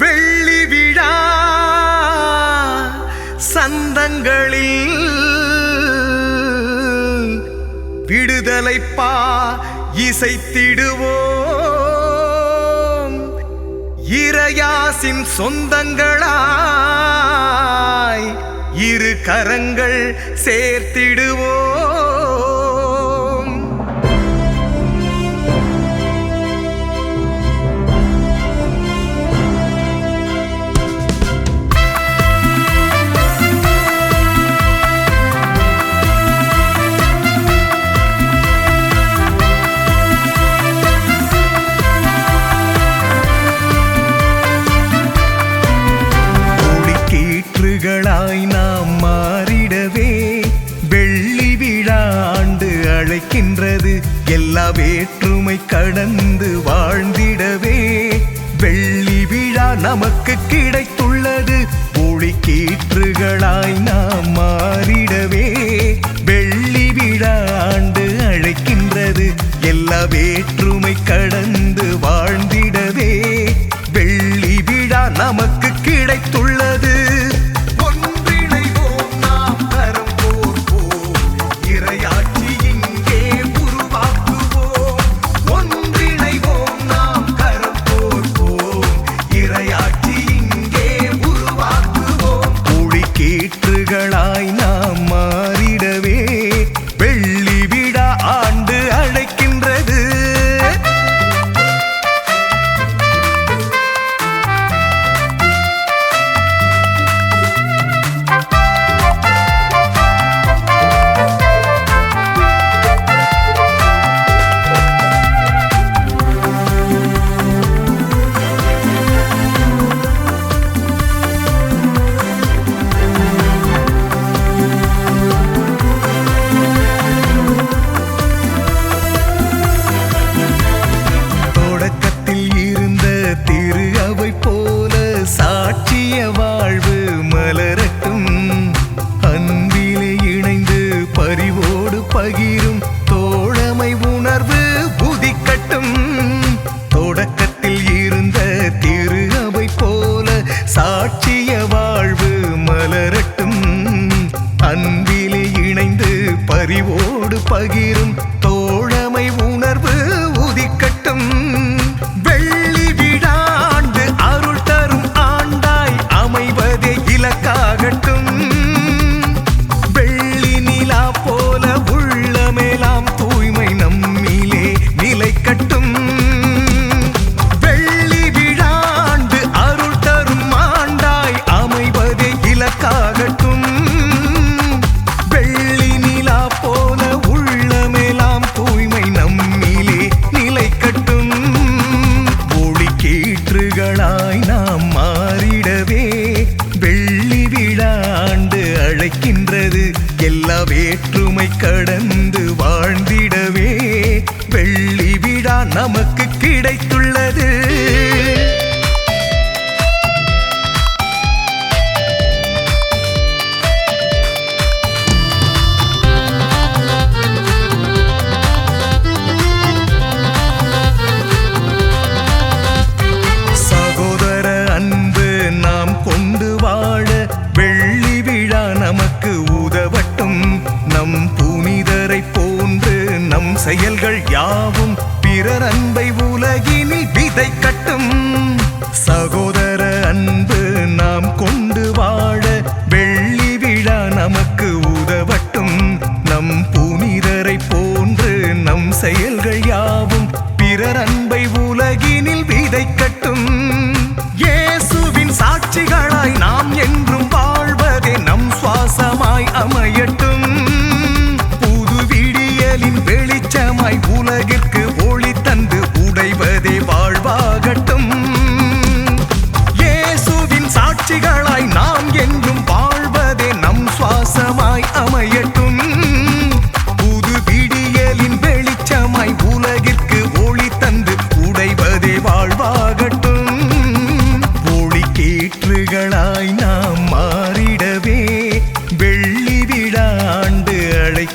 வெள்ளி விழா சந்தங்களில் விடுதலை பா இசைத்திடுவோம். இரையாசின் சொந்தங்களாய் இரு கரங்கள் சேர்த்திடுவோம். ஆண்டு எல்லா வேற்றுமை கடந்து வாழ்ந்திடவே. வெள்ளி விழா நமக்கு கிடைத்துள்ள ஒளிக்கீற்றுகளாய் நாம் சாட்சிய வாழ்வு மலரட்டும். அன்பிலே இணைந்து பரிவோடு பகிரும். ஒளிக்கீற்றுகளாய் நாம் மாறிடவே வெள்ளி விழாண்டு அழைக்கின்றது. எல்லா வேற்றுமை கடந்து வாழ்ந்திடவே வெள்ளி விழா நமக்கு செயல்கள் யாவும் பிறர் அன்பை உலகினில் விதைக்கட்டும் சகோதர அன்பு நாம் கொண்டு வாழ வெள்ளி விழா நமக்கு உதவட்டும். நம் புனிதரை போன்று நம் செயல்கள் யாவும் பிறர் அன்பை உலகினில் விதைக்கட்டும் இயேசுவின் சாட்சிகளாய் நாம் என்றும் வாழ்வதே நம் சுவாசமாய் அமையட்டும்.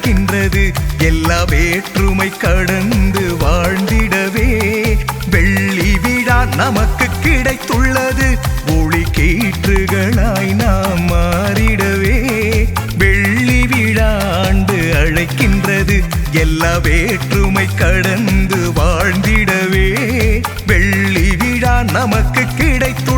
அழைக்கின்றது எல்லா வேற்றுமை கடந்து வாழ்ந்திடவே. வெள்ளி விழா நமக்கு கிடைத்துள்ளது. ஒளி கீற்றுகளாய் நாம் மாறிடவே. வெள்ளி விழா அழைக்கின்றது. எல்லா வேற்றுமை கடந்து வாழ்ந்திடவே. வெள்ளி விழா நமக்கு கிடைத்துள்ளது